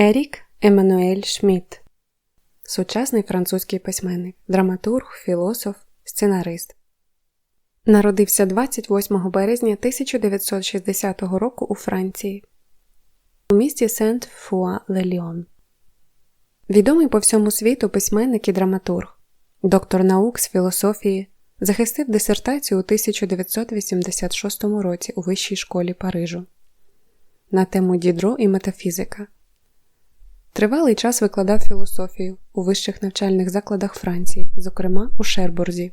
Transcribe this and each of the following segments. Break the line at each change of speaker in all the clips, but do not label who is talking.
Ерік Еммануель Шмідт Сучасний французький письменник, драматург, філософ, сценарист. Народився 28 березня 1960 року у Франції. У місті сент фуа ле ліон Відомий по всьому світу письменник і драматург, доктор наук з філософії, захистив дисертацію у 1986 році у Вищій школі Парижу. На тему дідро і метафізика. Тривалий час викладав філософію у вищих навчальних закладах Франції, зокрема у Шербурзі.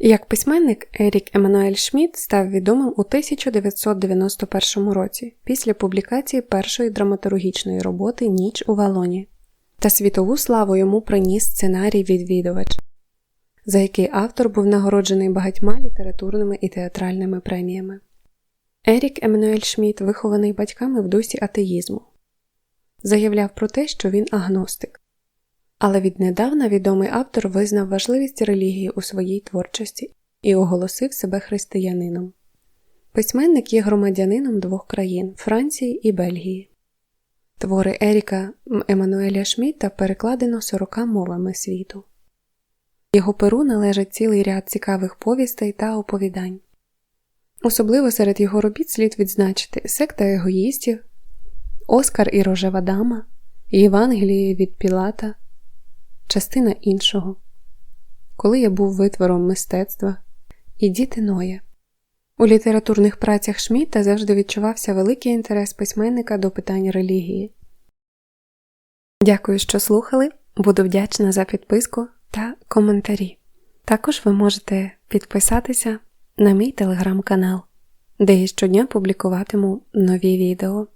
Як письменник Ерік Еммануель Шмідт став відомим у 1991 році після публікації першої драматургічної роботи Ніч у Валоні та світову славу йому приніс сценарій Відвідувач, за який автор був нагороджений багатьма літературними і театральними преміями. Ерік Еммануель Шмідт вихований батьками в дусі атеїзму, заявляв про те, що він агностик. Але віднедавна відомий автор визнав важливість релігії у своїй творчості і оголосив себе християнином. Письменник є громадянином двох країн Франції і Бельгії. Твори Еріка Еммануеля Шмідта перекладено 40 мовами світу. Його перу належить цілий ряд цікавих повістей та оповідань. Особливо серед його робіт слід відзначити секта егоїстів, Оскар і Рожева Дама, Євангеліє від Пілата, частина іншого, Коли я був витвором мистецтва і діти Ноя. У літературних працях Шміта завжди відчувався великий інтерес письменника до питань релігії. Дякую, що слухали. Буду вдячна за підписку та коментарі. Також ви можете підписатися на мій телеграм-канал, де я щодня публікуватиму нові відео.